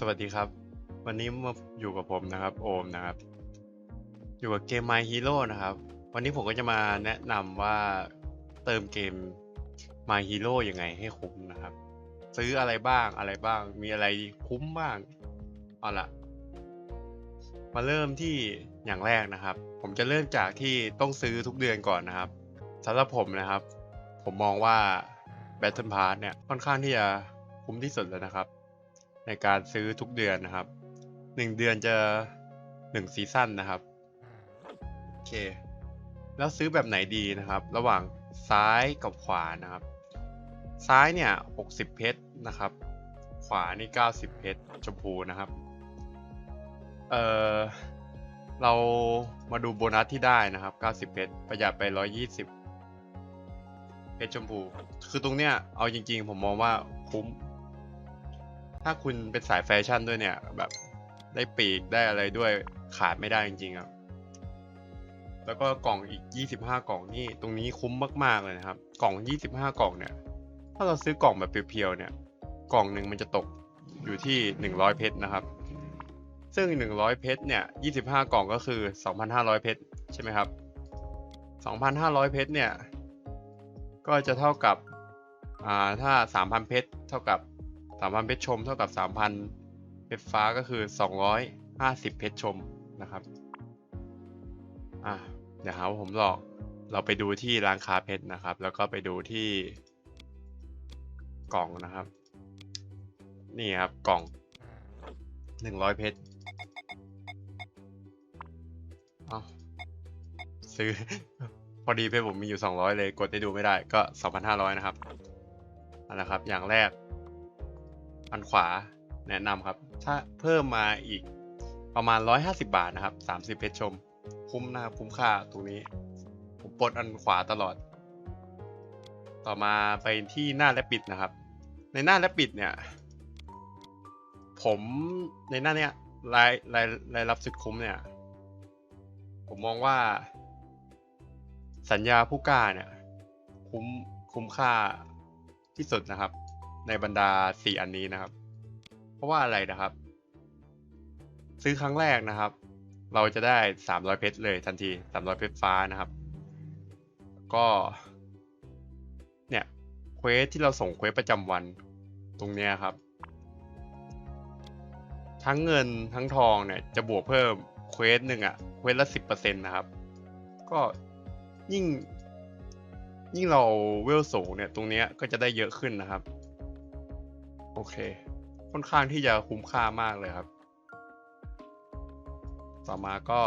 สวัสดีครับ วันนี้มาอยู่กับผมนะครับโอมนะครับ อยู่กับเกม My Hero นะครับ วันนี้ผมก็จะมาแนะนำว่าเติมเกม My Hero ยังไงให้คุ้มนะครับ ซื้ออะไรบ้างอะไรบ้าง มีอะไรคุ้มบ้างเอาละมาเริ่มที่อย่างแรกนะครับ ผมจะเริ่มจากที่ต้องซื้อทุกเดือนก่อนนะครับสำหรับผมนะครับ ผมมองว่า Battle Pass เนี่ยค่อนข้างที่จะคุ้มที่สุดแล้วนะครับ ในการซื้อทุกเดือนนะครับหนึ่งเดือนจะหนึ่งซีซั่นนะครับโอเค แล้วซื้อแบบไหนดีนะครับ ระหว่างซ้ายกับขวานะครับ ซ้ายเนี่ย60 เพชรนะครับ ขวานี่ 90 เพชรชมพูนะครับเออเรามาดูโบนัสที่ได้นะครับ 90 เพชรประหยัดไป 120 เพชรชมพู คือตรงเนี้ยเอาจริงๆ ผมมองว่าคุ้ม ถ้าคุณเป็นสายแฟชั่นด้วยเนี่ย แบบได้ปีกได้อะไรด้วยขาดไม่ได้จริงๆครับ แล้วก็กล่องอีก 25 กล่องนี่ตรงนี้คุ้มมากๆเลยนะครับ กล่อง 25 กล่องเนี่ย ถ้าเราซื้อกล่องแบบเพียวๆเนี่ย กล่องหนึ่งมันจะตกอยู่ที่ 100 เพชรนะครับ ซึ่ง 100 เพชรเนี่ย 25 กล่องก็คือ 2,500 เพชรใช่ไหมครับ 2,500 เพชรเนี่ย ก็จะเท่ากับ อ่า ถ้า 3,000 เพชรเท่ากับ 3,000เพชรชมเท่ากับ3,000เพชรฟ้าก็คือ250เพชรชมนะครับ อะเดี๋ยวหาว่าผมหลอกเราไปดูที่ร้านค้าเพชรนะครับ แล้วก็ไปดูที่กล่องนะครับ นี่ครับกล่อง100เพชรซื้อ พอดีเพชรผมมีอยู่200เลยกดได้ดูไม่ได้ก็2,500นะครับนั่นแหละครับ อย่างแรก อันขวาแนะนำครับ ถ้าเพิ่มมาอีกประมาณ 150 บาทนะครับ 30 เพชรชม คุ้มนะครับคุ้มค่าตรงนี้ ผมปลดอันขวาตลอด ต่อมาไปที่หน้าและปิดนะครับ ในหน้าและปิดเนี่ย ผมในหน้าเนี้ยรายรายรายรับสุดคุ้มเนี่ย ผมมองว่า สัญญาผู้กล้าเนี่ย คุ้มคุ้มค่าที่สุดนะครับ ในบรรดาสี่อันนี้นะครับ เพราะว่าอะไรนะครับ ซื้อครั้งแรกนะครับ เราจะได้300เพชรเลยทันที300เพชรฟ้านะครับ ก็ เนี่ยเควสที่เราส่งเควสประจำวันตรงเนี้ยครับ ทั้งเงินทั้งทองเนี่ยจะบวกเพิ่มเควสหนึ่งอะเควสละสิบเปอร์เซ็นต์นะครับ ก็ยิ่งยิ่งเราเวลสูงเนี่ยตรงเนี้ยก็จะได้เยอะขึ้นนะครับ โอเค ค่อนข้างที่จะคุ้มค่ามากเลยครับ ต่อมาก็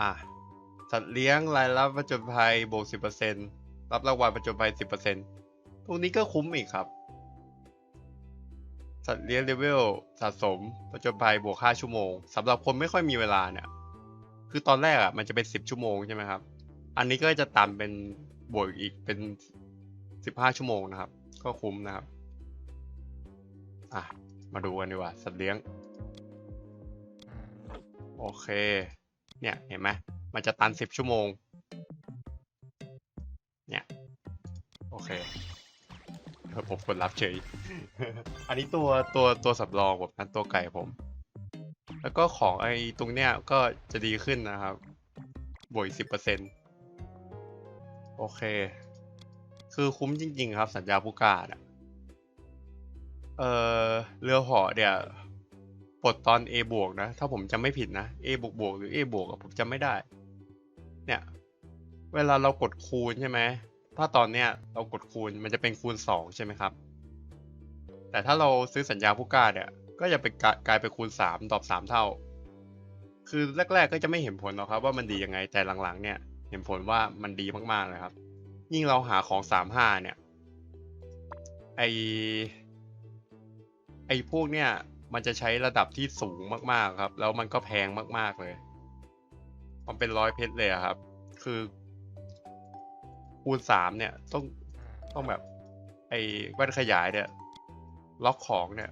อะ สัตว์เลี้ยงรายรับประจนภัยบวกสิบเปอร์เซ็นรับรางวัลประจนภัยสิบเปอร์เซ็นตรงนี้ก็คุ้มอีกครับ สัตว์เลี้ยงเลเวลสะสมประจนภัยบวกห้าชั่วโมงสำหรับคนไม่ค่อยมีเวลาเนี่ย คือตอนแรกอะมันจะเป็นสิบชั่วโมงใช่ไหมครับ อันนี้ก็จะตันเป็นบวกอีกเป็นสิบห้าชั่วโมงนะครับ ก็คุ้มนะครับ อะ มาดูกันดีกว่า สัตว์เลี้ยง โอเค เนี่ยเห็นไหมมันจะตันสิบชั่วโมง เนี่ย โอเคเออผมกดรับเฉย อันนี้ตัวตัวตัวสำรองผมนะตัวไก่ผม แล้วก็ของไอ้ตรงเนี้ยก็จะดีขึ้นนะครับ บวกสิบเปอร์เซ็นต์โอเค คือคุ้มจริง ๆ ครับ สัญญาผู้กาเนี่ยเออเรือหอเนี่ยปลดตอน A บวกนะ ถ้าผมจำไม่ผิดนะ A บวกบวกหรือ A บวกผมจำไม่ได้ เนี่ย เวลาเรากดคูณใช่ไหม ถ้าตอนเนี้ยเรากดคูณมันจะเป็นคูณสองใช่ไหมครับ แต่ถ้าเราซื้อสัญญาผู้กล้าเนี่ย ก็จะเป็นกลายกลายเป็นคูณสามตอบสามเท่า คือแรก ๆ ก็จะไม่เห็นผลหรอกครับ ว่ามันดียังไง แต่หลังๆ เนี่ย เห็นผลว่ามันดีมากๆเลยครับ ยิ่งเราหาของสามห้าเนี่ย ไอไอพวกเนี่ย มันจะใช้ระดับที่สูงมากๆครับ แล้วมันก็แพงมากๆเลย มันเป็นร้อยเพชรเลยอะครับ คือ คูณสามเนี่ย ต้องต้องแบบ ไอแว่นขยายเนี่ย ล็อกของเนี่ย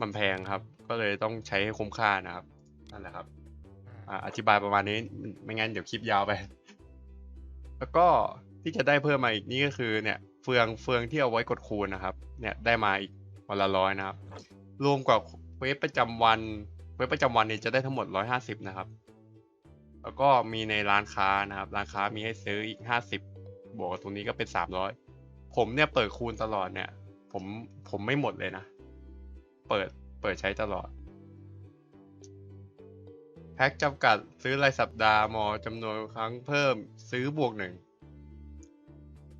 มันแพงครับ ก็เลยต้องใช้ให้คุ้มค่านะครับนั่นแหละครับออธิบายประมาณนี้ ไม่งั้นเดี๋ยวคลิปยาวไป แล้วก็ที่จะได้เพิ่มมาอีกนี่ก็คือเนี่ยไฟฟืองเฟืองที่เอาไว้กดคูณนะครับ เนี่ยได้มาอีกวันละร้อยนะครับ รวมกับเวสประจำวัน เวสประจำวันเนี้จะได้ทั้งหมดร้อยห้าสิบนะครับ แล้วก็มีในร้านค้านะครับ ร้านค้ามีให้ซื้ออีกห้าสิบบวกกับตรงนี้ก็เป็นสามร้อยผมเนี่ยเปิดคูณตลอดเนี่ย ผมผมไม่หมดเลยนะ เปิดเปิดใช้ตลอด แพ็กจำกัดซื้อรายสัปดาห์มอจำนวนครั้งเพิ่มซื้อบวกหนึ่ง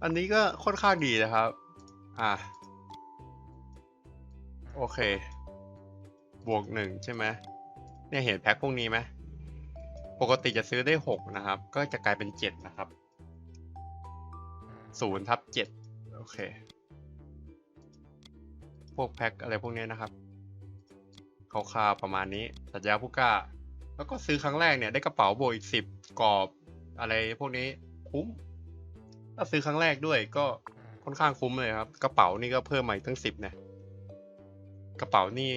อันนี้ก็ค่อนข้างดีนะครับ อะ โอเค บวกหนึ่งใช่ไหมเนี่ยเห็นแพ็คพวกนี้ไหมปกติจะซื้อได้หกนะครับ ก็จะกลายเป็นเจ็ดนะครับศูนย์ทับเจ็ดโอเค พวกแพ็คอะไรพวกนี้นะครับคร่าวๆประมาณนี้ สัญญาผู้กล้า แล้วก็ซื้อครั้งแรกเนี่ยได้กระเป๋าโบวกอีกสิบกรอบ อะไรพวกนี้คุ้ม ถ้าซื้อครั้งแรกด้วยก็ค่อนข้างคุ้มเลยครับ กระเป๋านี่ก็เพิ่มมาอีกตั้งสิบนะกระเป๋านี่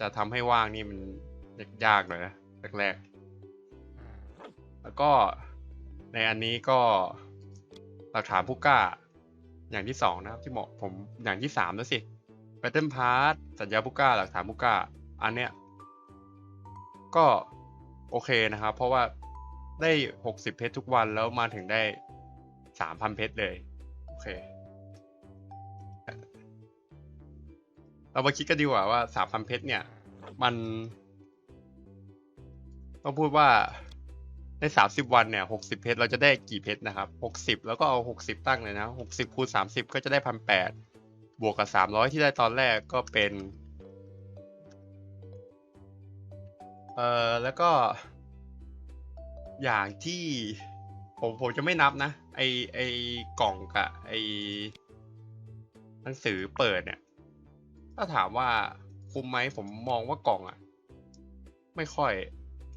จะทำให้ว่างนี่มันยากๆหน่อยนะแรกๆแล้วก็ในอันนี้ก็หลักฐานผู้กล้า อย่างที่สองนะครับ ที่เหมาะผมอย่างที่สามแล้วสิแบตเทิลพาร์สัญญาผู้กล้าหลักฐานผู้กล้า อันเนี้ย ก็โอเคนะครับ เพราะว่าได้หกสิบเพชรทุกวันแล้วมาถึงได้สามพันเพชรเลย โอเค เรามาคิดกันดีกว่าว่าสามพันเพชรเนี่ย มัน ต้องพูดว่าในสามสิบวันเนี่ยหกสิบเพชรเราจะได้กี่เพชรนะครับหกสิบแล้วก็เอาหกสิบตั้งเลยนะหกสิบคูณสามสิบก็จะได้พันแปดบวกกับสามร้อยที่ได้ตอนแรกก็เป็น เอ่อแล้วก็ อย่างที่ผมผมจะไม่นับนะ ไอไอกล่องกับไอหนังสือเปิดเนี่ย ถ้าถามว่าคุ้มไหมผมมองว่ากล่องอะไม่ค่อย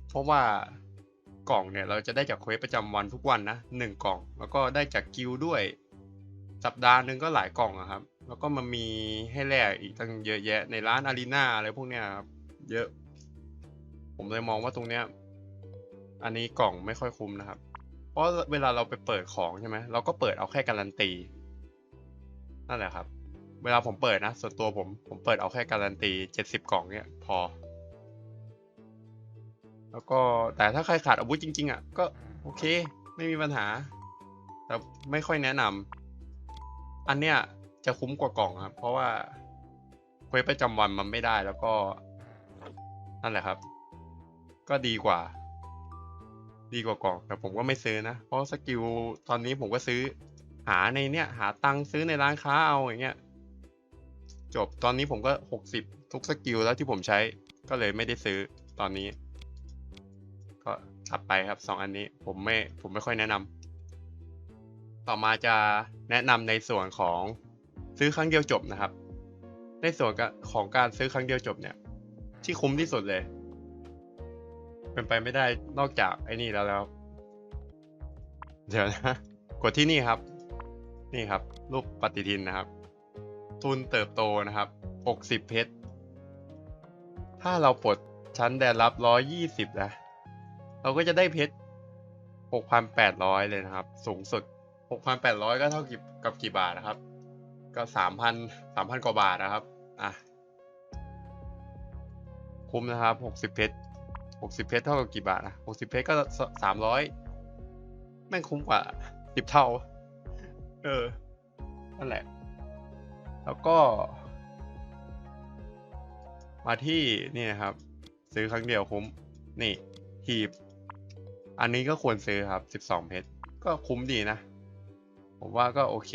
เพราะว่ากล่องเนี่ย เราจะได้จากเควสประจำวันทุกวันนะหนึ่งกล่อง แล้วก็ได้จากกิลด้วย สัปดาห์หนึ่งก็หลายกล่องอะครับ แล้วก็มันมีให้แลกอีกตั้งเยอะแยะในร้านอารีนาอะไรพวกเนี้ยครับ เยอะ ผมเลยมองว่าตรงเนี้ย อันนี้กล่องไม่ค่อยคุ้มนะครับ เพราะเวลาเราไปเปิดของใช่ไหมเราก็เปิดเอาแค่การันตี นั่นแหละครับ เวลาผมเปิดนะส่วนตัวผมผมเปิดเอาแค่การันตีเจ็ดสิบกล่องเนี้ยพอ แล้วก็แต่ถ้าใครขาดอาวุธจริง ๆอะก็โอเค ไม่มีปัญหา แต่ไม่ค่อยแนะนำอันเนี้ยจะคุ้มกว่ากล่องครับ เพราะว่าเควสประจำวันมันไม่ได้แล้วก็นั่นแหละครับ ก็ดีกว่า ดีกว่ากล่องแต่ผมก็ไม่ซื้อนะ เพราะสกิลตอนนี้ผมก็ซื้อ หาในเนี้ยหาตังค์ซื้อในร้านค้าเอาอย่างเงี้ย จบตอนนี้ผมก็หกสิบทุกสกิลแล้วที่ผมใช้ก็เลยไม่ได้ซื้อตอนนี้ ก็ถัดไปครับสองอันนี้ผมไม่ผมไม่ค่อยแนะนำต่อมาจะแนะนำในส่วนของซื้อครั้งเดียวจบนะครับ ในส่วนของการซื้อครั้งเดียวจบเนี่ย ที่คุ้มที่สุดเลย เป็นไปไม่ได้นอกจากไอ้นี่แล้วแล้ว เดี๋ยวนะกดที่นี่ครับ นี่ครับ รูปปฏิทินนะครับ ทุนเติบโตนะครับ60เพชร ถ้าเราปลดชั้นแดนรับ 120 นะ เราก็จะได้เพชร 6,800 เลยนะครับ สูงสุด 6,800 ก็เท่ากับกับกี่บาทนะครับ ก็ 3,000 3,000 กว่าบาทนะครับ อะ คุ้มนะครับ 60 เพชร 60เพชรเท่ากับกี่บาทนะ60เพชรก็300แม่งคุ้มกว่า10เท่า เออ นั่นแหละ แล้วก็ มาที่นี่นะครับ ซื้อครั้งเดียวคุ้ม นี่หีบ อันนี้ก็ควรซื้อครับ12เพชรก็คุ้มดีนะ ผมว่าก็โอเค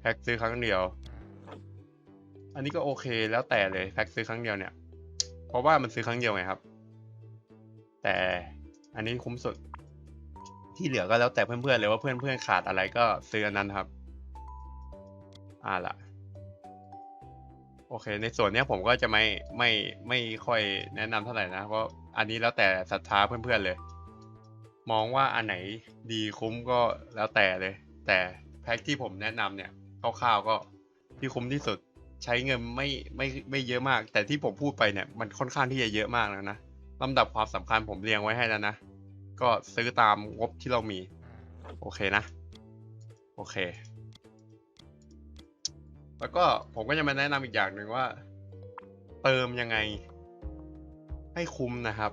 แพ็คซื้อครั้งเดียว อันนี้ก็โอเคแล้วแต่เลย แพ็คซื้อครั้งเดียวเนี่ย เพราะว่ามันซื้อครั้งเดียวไงครับ แต่อันนี้คุ้มสุด ที่เหลือก็แล้วแต่เพื่อนๆเลยว่าเพื่อนๆขาดอะไรก็ซื้ออันนั้นครับ อ่าล่ะ โอเค ในส่วนเนี้ยผมก็จะไม่ไม่ไม่ค่อยแนะนำเท่าไหร่นะเพราะอันนี้แล้วแต่ศรัทธาเพื่อนๆเลย มองว่าอันไหนดีคุ้มก็แล้วแต่เลย แต่แพ็คที่ผมแนะนำเนี่ยคร่าวๆก็ที่คุ้มที่สุด ใช้เงินไม่ไม่ไม่เยอะมาก แต่ที่ผมพูดไปเนี่ยมันค่อนข้างที่จะเยอะมากแล้วนะลำดับความสำคัญผมเรียงไว้ให้แล้วนะ ก็ซื้อตามงบที่เรามี โอเคนะ โอโอเค แล้วก็ผมก็จะมาแนะนำอีกอย่างหนึ่งว่า เติมยังไง ให้คุ้มนะครับ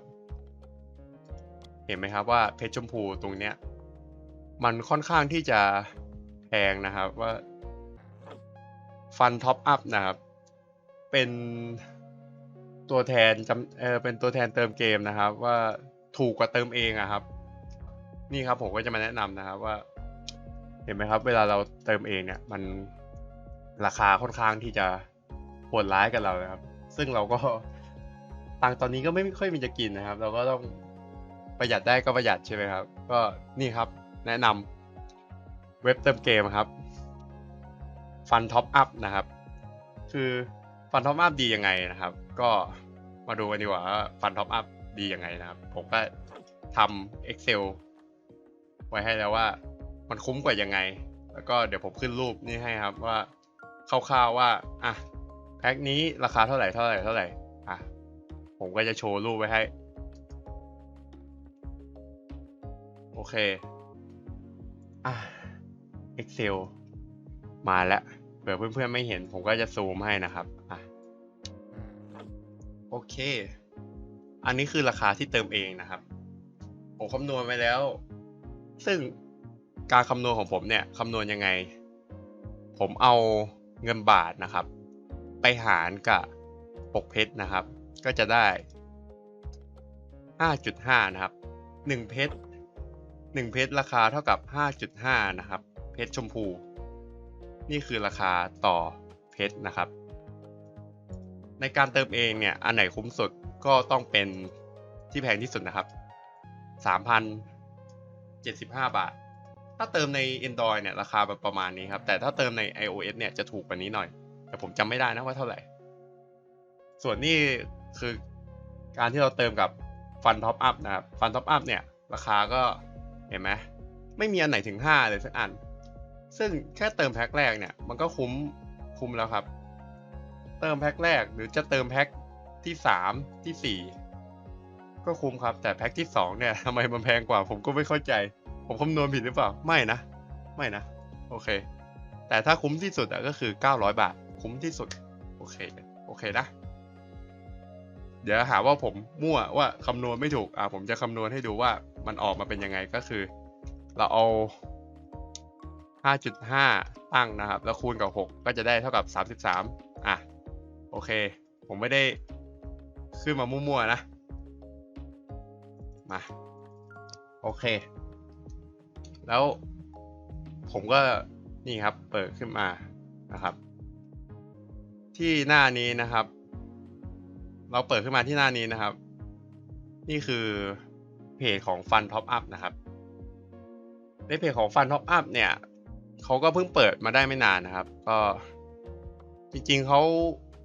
เห็นไหมครับว่าเพชรชมพูตรงเนี้ย มันค่อนข้างที่จะแพงนะครับว่า ฟันท็อปอัพนะครับ เป็นตัวแทนจำเออเป็นตัวแทนเติมเกมนะครับ ว่าถูกกว่าเติมเองอะครับ นี่ครับผมก็จะมาแนะนำนะครับว่า เห็นไหมครับ เวลาเราเติมเองเนี่ยมันราคาค่อนข้างที่จะโหดร้ายกับเรานะครับ ซึ่งเราก็ตังตอนนี้ก็ไม่ค่อยมีจะกินนะครับ เราก็ต้องประหยัดได้ก็ประหยัดใช่ไหมครับ ก็นี่ครับ แนะนำเว็บเติมเกมครับ ฟันท็อปอัพนะครับ คือฟันท็อปอัพดียังไงนะครับ ก็มาดูกันดีกว่าฟันท็อปอัพดียังไงนะครับ ผมก็ทำ Excel ไว้ให้แล้วว่ามันคุ้มกว่ายังไง แล้วก็เดี๋ยวผมขึ้นรูปนี่ให้ครับว่าคร่าวๆว่าอะแพ็คนี้ราคาเท่าไหร่เท่าไหร่เท่าไหร่อะผมก็จะโชว์รูปไว้ให้ โอเคอะ Excel มาแล้ว ผื่อเพื่อนๆไม่เห็น ผมก็จะซูมให้นะครับอะโอเค อันนี้คือราคาที่เติมเองนะครับ ผมคำนวณไว้แล้ว ซึ่งการคำนวณของผมเนี่ยคำนวณยังไง ผมเอาเงินบาทนะครับ ไปหารกับปกเพชรนะครับ ก็จะได้ 5.5 นะครับ 1 เพชร1เพชรราคาเท่ากับ 5.5 นะครับ เพชรชมพู นี่คือราคาต่อเพชรนะครับ ในการเติมเองเนี่ยอันไหนคุ้มสุดก็ต้องเป็นที่แพงที่สุดนะครับ3,075 บาท ถ้าเติมใน Android เนี่ยราคาประมาณนี้ครับ แต่ถ้าเติมใน iOS เนี่ยจะถูกกว่านี้หน่อย แต่ผมจำไม่ได้นะว่าเท่าไหร่ ส่วนนี้คือการที่เราเติมกับฟันท็อปอัพนะครับ ฟันท็อปอัพเนี่ยราคาก็เห็นไหมไม่มีอันไหนถึง 5 เลยสักอัน ซึ่งแค่เติมแพ็คแรกเนี่ย มันก็คุ้มคุ้มแล้วครับ เติมแพ็คแรกหรือจะเติมแพ็คที่3ที่4ก็คุ้มครับ แต่แพ็คที่2เนี่ยทำไมมันแพงกว่า ผมก็ไม่เข้าใจ ผมคำนวณผิดหรือเปล่า ไม่นะ ไม่นะ โอเค แต่ถ้าคุ้มที่สุดอะก็คือ 900 บาท คุ้มที่สุด โอเค โอเคนะ เดี๋ยวหาว่าผมมั่วว่าคำนวณไม่ถูก อ่าผมจะคำนวณให้ดูว่ามันออกมาเป็นยังไงก็คือ เราเอา 5.5 ตั้งนะครับ แล้วคูณกับ 6 ก็จะได้เท่ากับ 33 อะ โอเค ผมไม่ได้ขึ้นมามั่วๆนะ มา โอเค แล้วผมก็นี่ครับเปิดขึ้นมานะครับ ที่หน้านี้นะครับ เราเปิดขึ้นมาที่หน้านี้นะครับ นี่คือเพจของ Fun Top Up นะครับ ในเพจของ Fun Top Up เนี่ย เขาก็เพิ่งเปิดมาได้ไม่นานนะครับ ก็จริงๆเขา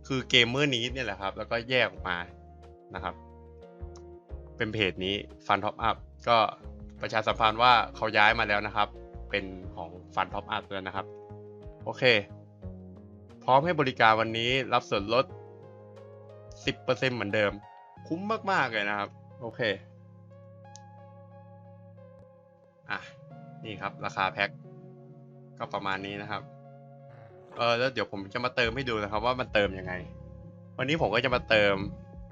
คือเกมเมอร์นี้เนี่ยแหละครับ แล้วก็แยกออกมานะครับ เป็นเพจนี้ Fun Top Up ก็ประชาสัมพันธ์ว่าเขาย้ายมาแล้วนะครับ เป็นของ Fun Top Up แล้วนะครับ โอเค พร้อมให้บริการวันนี้รับส่วนลด 10%เหมือนเดิม คุ้มมากๆเลยนะครับ โอเค อะ นี่ครับ ราคาแพ็ค ก็ประมาณนี้นะครับ เออแล้วเดี๋ยวผมจะมาเติมให้ดูนะครับ ว่ามันเติมยังไง วันนี้ผมก็จะมาเติม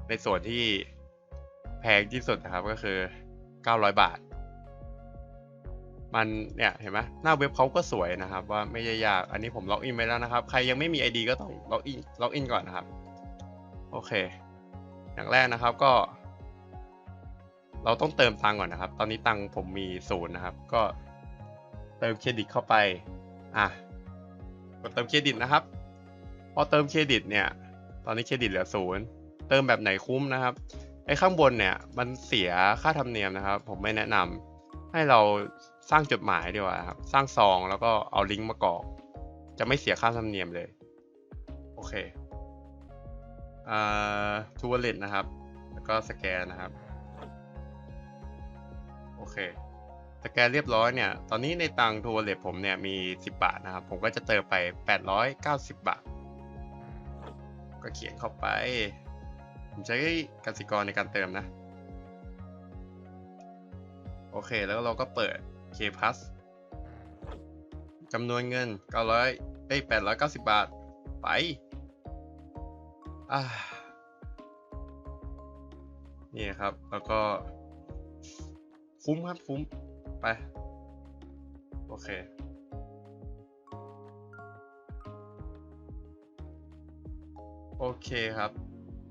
ในส่วนที่แพงที่สุดนะครับก็คือ 900 บาท มันเนี่ยเห็นไหมหน้าเว็บเขาก็สวยนะครับ ว่าไม่ยาก อันนี้ผมล็อกอินไปแล้วนะครับ ใครยังไม่มี ID ก็ต้องล็อกอินล็อกอินก่อนนะครับ โอเค อย่างแรกนะครับก็ เราต้องเติมตังก่อนนะครับ ตอนนี้ตังผมมีศูนย์นะครับ ก็ เติมเครดิตเข้าไปอะกดเติมเครดิตนะครับ พอเติมเครดิตเนี่ย ตอนนี้เครดิตเหลือศูนย์เติมแบบไหนคุ้มนะครับไอ้ข้างบนเนี่ยมันเสียค่าธรรมเนียมนะครับ ผมไม่แนะนำให้เราสร้างจดหมายดีกว่าครับ สร้างซองแล้วก็เอาลิงก์มากรอก จะไม่เสียค่าธรรมเนียมเลย โอเคอ่าทูวอลเล็ตนะครับ แล้วก็สแกนนะครับ โอเค สแกนเรียบร้อยเนี่ย ตอนนี้ในตังทูวอลเล็ผมเนี่ยมี 10 บาทนะครับ ผมก็จะเติมไป 890 บาท ก็เขียนเข้าไป ผมใช้กสิกรในการเติมนะ โอเค แล้วเราก็เปิด K Plus จำนวนเงินเก้าร้อยเอ้ยแปดร้อยเก้าสิบบาท ไป อ่า นี่ครับ แล้วก็ คุ้มครับ คุ้ม ไป โอเค โอเคครับ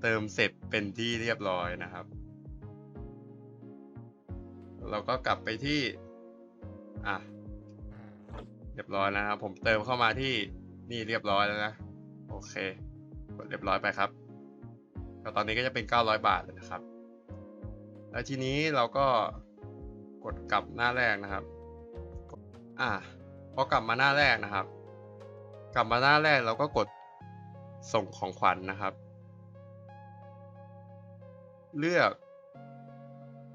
เติมเสร็จเป็นที่เรียบร้อยนะครับ เราก็กลับไปที่ อะ เรียบร้อยแล้วนะครับ ผมเติมเข้ามาที่นี่เรียบร้อยแล้วนะ โอเค กดเรียบร้อยไปครับก็ตอนนี้ก็จะเป็น 900 บาทเลยนะครับ แล้วทีนี้เราก็ กดกลับหน้าแรกนะครับ อะพอกลับมาหน้าแรกนะครับ กลับมาหน้าแรกเราก็กดส่งของขวัญนะครับ เลือก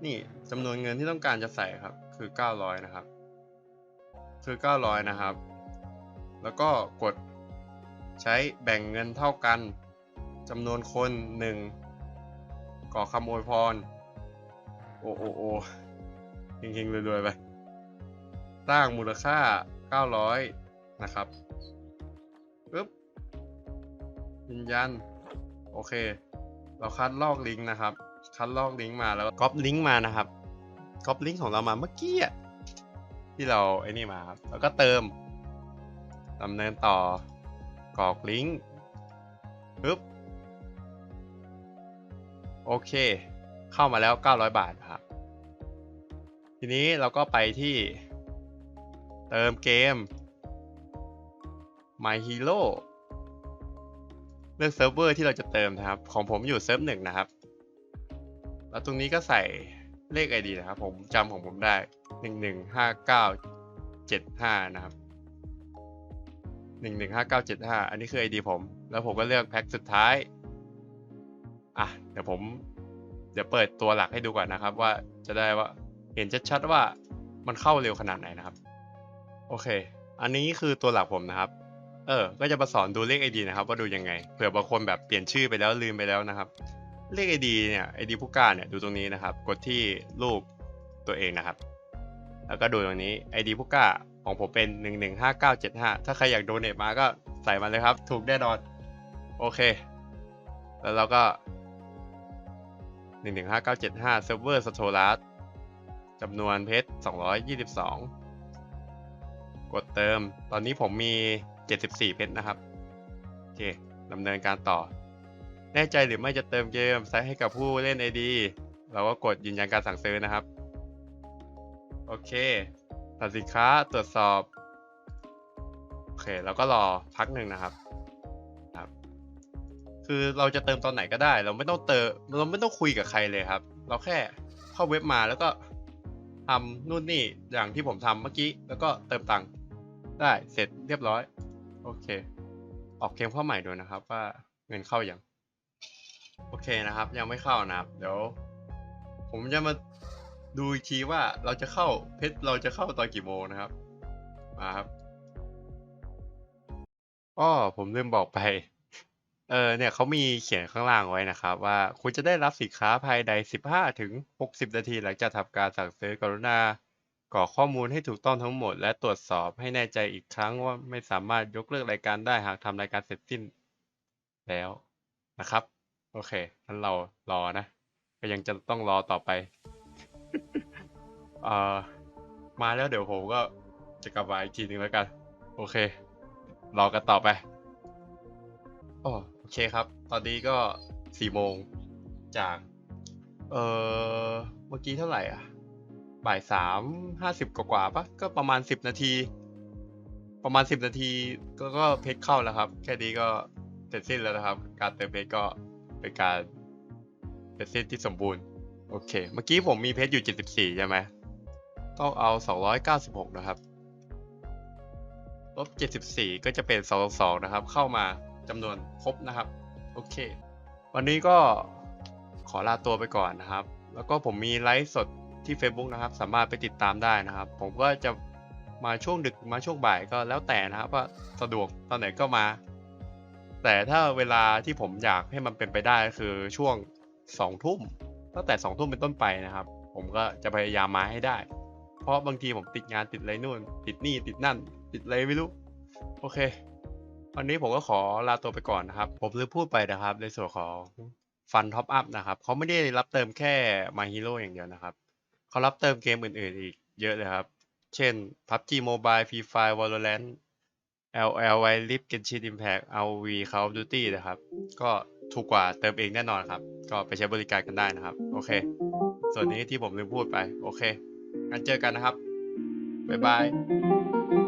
นี่จำนวนเงินที่ต้องการจะใส่ครับ คือ 900 นะครับ คือ 900 นะครับ แล้วก็กดใช้แบ่งเงินเท่ากันจำนวนคนหนึ่งก่อคำอวยพร โอโอโอ เฮงๆรวยๆไป สร้างมูลค่า 900 นะครับปึ๊บยืนยัน โอเค เราคัดลอกลิงก์นะครับ คัดลอกลิงก์มาแล้วก๊อปลิงก์มานะครับก๊อปลิงก์ของเรามาเมื่อกี้อะที่เราไอ้นี่มาครับ แล้วก็เติมดำเนินต่อกรอกลิงก์ปึ๊บโอเค เข้ามาแล้ว 900 บาทครับ ทีนี้เราก็ไปที่เติมเกม My Hero เลือกเซิร์ฟเวอร์ที่เราจะเติมนะครับ ของผมอยู่เซิร์ฟหนึ่งนะครับ แล้วตรงนี้ก็ใส่เลข ID นะครับ ผมจำของผมได้ 115975 นะครับ 115975 อันนี้คือ ID ผม แล้วผมก็เลือกแพ็คสุดท้าย อะ เดี๋ยวผม เดี๋ยวเปิดตัวหลักให้ดูก่อนนะครับว่าจะได้ว่า เห็นชัดๆว่ามันเข้าเร็วขนาดไหนนะครับ โอเค อันนี้คือตัวหลักผมนะครับ เออ ก็จะมาสอนดูเลข ID นะครับ ว่าดูยังไง เผื่อบางคนแบบเปลี่ยนชื่อไปแล้วลืมไปแล้วนะครับ เลข ID เนี่ย ID ผู้กล้าเนี่ยดูตรงนี้นะครับ กดที่รูปตัวเองนะครับ แล้วก็ดูตรงนี้ ID ผู้กล้าของผมเป็น 115975 ถ้าใครอยากโดเนทมาก็ใส่มาเลยครับ ถูกแน่นอน โอเค แล้วเราก็ 115975เซิร์ฟเวอร์สโตรัส จำนวนเพชร 222 กดเติม ตอนนี้ผมมี 74 เพชรนะครับ โอเคดำเนินการต่อ แน่ใจหรือไม่จะเติมเกมใช้ให้กับผู้เล่น ID เราก็กดยืนยันการสั่งซื้อนะครับ โอเคตัดสินค้าตรวจสอบ โอเค แล้วก็รอพักหนึ่งนะครับครับ คือเราจะเติมตอนไหนก็ได้ เราไม่ต้องเติม เราไม่ต้องคุยกับใครเลยครับ เราแค่เข้าเว็บมาแล้วก็ ทำนู่นนี่อย่างที่ผมทำเมื่อกี้ แล้วก็เติมตังค์ได้เสร็จเรียบร้อย โอเค ออกเกมเข้าใหม่ดูนะครับ ว่าเงินเข้ายังโอเคนะครับ ยังไม่เข้านะครับ เดี๋ยว ผมจะมาดูอีกทีว่าเราจะเข้าเพชรเราจะเข้าตอนกี่โมงนะครับมาครับอ้อผมลืมบอกไป เออ เนี่ยเขามีเขียนข้างล่างไว้นะครับว่า คุณจะได้รับสินค้าภายใน 15ถึง60 นาทีหลังจากทำการสั่งซื้อกรุณากรอกข้อมูลให้ถูกต้องทั้งหมด และตรวจสอบให้แน่ใจอีกครั้งว่าไม่สามารถยกเลิกรายการได้หากทำรายการเสร็จสิ้นแล้วนะครับ โอเคงั้นเรารอนะ ก็ยังจะต้องรอต่อไป เอ่อ มาแล้วเดี๋ยวผมก็จะกลับมาอีกทีหนึ่งแล้วกัน โอเค รอกันต่อไปอ๋อ โอเคครับ ตอนนี้ก็สี่โมงจาก เออเมื่อกี้เท่าไหร่อะ บ่ายสามห้าสิบกว่าปะก็ประมาณสิบนาที ประมาณสิบนาทีก็ก็เพจเข้าแล้วครับ แค่นี้ก็เสร็จสิ้นแล้วนะครับ การเติมเพจก็เป็นการเสร็จสิ้นที่สมบูรณ์ โอเค เมื่อกี้ผมมีเพชรอยู่74ใช่ไหมต้องเอา296นะครับลบ74ก็จะเป็น222นะครับ เข้ามา จำนวนครบนะครับ โอเค วันนี้ก็ขอลาตัวไปก่อนนะครับ แล้วก็ผมมีไลฟ์สดที่ Facebook นะครับ สามารถไปติดตามได้นะครับ ผมก็จะมาช่วงดึกมาช่วงบ่ายก็แล้วแต่นะครับว่าสะดวกตอนไหนก็มา แต่ถ้าเวลาที่ผมอยากให้มันเป็นไปได้ก็คือช่วงสองทุ่มตั้งแต่สองทุ่มเป็นต้นไปนะครับ ผมก็จะพยายามมาให้ได้ เพราะบางทีผมติดงานติดอะไรนู่น ติดนี่ติดนั่นปิดเลยไม่รู้ โอเค วันนี้ผมก็ขอลาตัวไปก่อนนะครับ ผมลืมพูดไปนะครับ ในส่วนของฟันท็อปอัพนะครับเขาไม่ได้รับเติมแค่ My Hero อย่างเดียวนะครับเขารับเติมเกมอื่นๆอีกเยอะเลยครับ เช่น PUBG Mobile Free Fire Valorant LL Wild Rift Genshin Impact RV Call of Duty นะครับ ก็ถูกกว่าเติมเองแน่นอนครับ ก็ไปใช้บริการกันได้นะครับ โอเค ส่วนนี้ที่ผมลืมพูดไป โอเค งั้นเจอกันนะครับ บ๊ายบาย